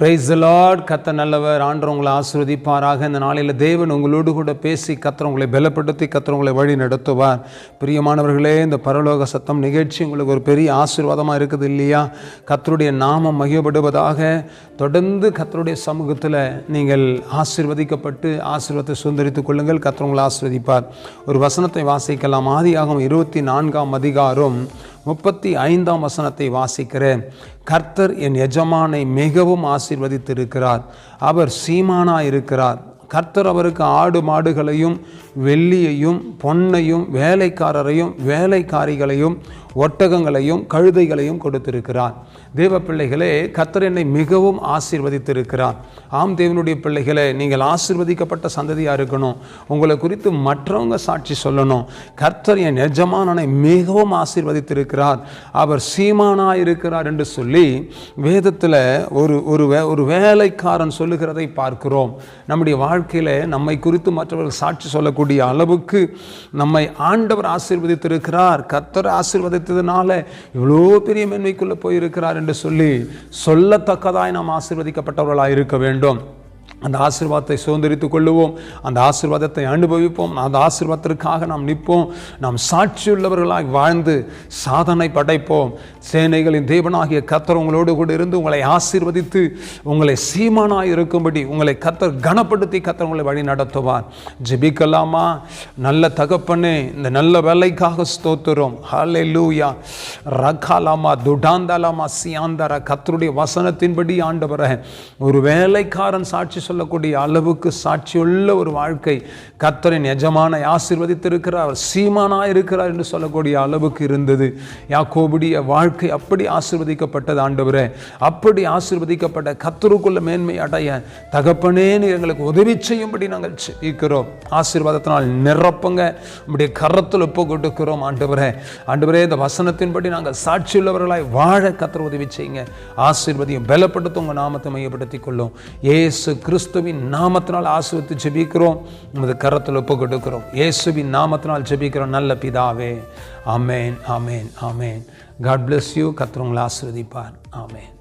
Price Lord கத்த நல்லவர். ஆண்டு உங்களை ஆசீர்வதிப்பாராக. இந்த நாளில் தேவன் உங்களோடு கூட பேசி கத்தர் உங்களை பலப்படுத்தி கத்தர் உங்களை வழி நடத்துவார். பிரியமானவர்களே இந்த பரலோக சத்தம் நிகழ்ச்சி உங்களுக்கு ஒரு பெரிய ஆசீர்வாதமாக இருக்குது இல்லையா? கத்தருடைய நாமம் மகிழப்படுவதாக தொடர்ந்து கத்தருடைய சமூகத்தில் நீங்கள் ஆசீர்வதிக்கப்பட்டு ஆசீர்வாதத்தை சுதந்திரித்துக் கொள்ளுங்கள். கத்தர் உங்களை ஆசீர்வதிப்பார். ஒரு வசனத்தை வாசிக்கலாம். ஆதியாகும் இருபத்தி நான்காம் அதிகாரம் முப்பத்தி ஐந்தாம் வசனத்தை வாசிக்கிறேன். கர்த்தர் என் எஜமானை மிகவும் ஆசீர்வதித்திருக்கிறார். அவர் சீமானா இருக்கிறார் கர்த்தர் அவருக்கு ஆடு மாடுகளையும் வெள்ளியையும் பொன்னையும் வேலைக்காரரையும் வேலைக்காரிகளையும் ஒட்டகங்களையும் கழுதைகளையும் கொடுத்திருக்கிறான். தேவ பிள்ளைகளே கர்த்தர் என்னை மிகவும் ஆசீர்வதித்திருக்கிறான் ஆம் தேவனுடைய பிள்ளைகளே நீங்கள் ஆசீர்வதிக்கப்பட்ட சந்ததியாக இருக்கணும். உங்களை குறித்து மற்றவங்க சாட்சி சொல்லணும். கர்த்தர் என் எஜமானனை மிகவும் ஆசீர்வதித்திருக்கிறார். அவர் சீமானா இருக்கிறார் என்று சொல்லி வேதத்தில் ஒரு ஒரு வே ஒரு வேலைக்காரன் சொல்லுகிறதை பார்க்கிறோம். நம்முடைய வாழ்க்கையில் நம்மை குறித்து மற்றவர்கள் சாட்சி சொல்லக்கூடிய அளவுக்கு நம்மை ஆண்டவர் ஆசீர்வதித்திருக்கிறார். கர்த்தர் எடுத்ததுனால இவ்வளோ பெரிய மேன்மைக்குள்ளே போயிருக்கிறார் என்று சொல்லி சொல்லத்தக்கதாய் நாம் ஆசீர்வதிக்கப்பட்டவர்களாக இருக்க வேண்டும். அந்த ஆசிர்வாதத்தை சுதந்திரித்துக் கொள்ளுவோம். அந்த ஆசிர்வாதத்தை அனுபவிப்போம். அந்த ஆசிர்வாதத்திற்காக நாம் நிற்போம். நாம் சாட்சியுள்ளவர்களாக வாழ்ந்து சாதனை படைப்போம். சேனைகளின் தேவனாகிய கத்தர் உங்களோடு கூட இருந்து உங்களை ஆசீர்வதித்து உங்களை சீமானாக இருக்கும்படி உங்களை கத்தர் கனப்படுத்தி கத்தர் உங்களை வழி நடத்துவார். ஜெபிக்கலாமா? நல்ல தகப்பனே இந்த நல்ல வேலைக்காக ஸ்தோத்துறோம் ஹலே லூயா ரகாலாமா துடாந்தாலாமா சியாந்தர கத்தருடைய வசனத்தின்படி ஆண்டவர ஒரு வேலைக்காரன் சாட்சி சொல்லக்கூடிய அளவுக்கு சாட்சியுள்ள ஒரு வாழ்க்கை கத்தரின் எஜமானை ஆசீர்வதித்திருக்கிறார் அவர் சீமானாக இருக்கிறார் என்று சொல்லக்கூடிய அளவுக்கு இருந்தது. யாக்கோபுடைய வாழ்க்கை அப்படி ஆசீர்வதிக்கப்பட்டது ஆண்டவரே. அப்படி ஆசீர்வதிக்கப்பட்ட கத்தருக்குள்ள மேன்மை அடைய தகப்பனேன்னு எங்களுக்கு உதவி செய்யும்படி நாங்கள் இருக்கிறோம் ஆசீர்வாதத்தினால் நிரப்புங்க. நம்முடைய கரத்தில் ஒப்பு கொடுக்கிறோம் ஆண்டவரே. ஆண்டவரே இந்த வசனத்தின்படி நாங்கள் சாட்சியுள்ளவர்களாய் வாழ கத்தர் உதவி செய்யுங்க. ஆசீர்வதியும் பலப்படுத்த உங்கள் நாமத்தை மையப்படுத்திக் கொள்ளும். ஏசு கிறிஸ்துவின் நாமத்தினால் ஆசுவத்து ஜெபிக்கிறோம். நமது கரத்தில் ஒப்பு கொடுக்கிறோம். இயேசுவின் நாமத்தினால் ஜெபிக்கிறோம். நல்ல பிதாவே. ஆமேன் ஆமேன் ஆமேன். காட் பிளஸ் யூ கத்துறவங்களை ஆஸ்வதிப்பார் ஆமேன்.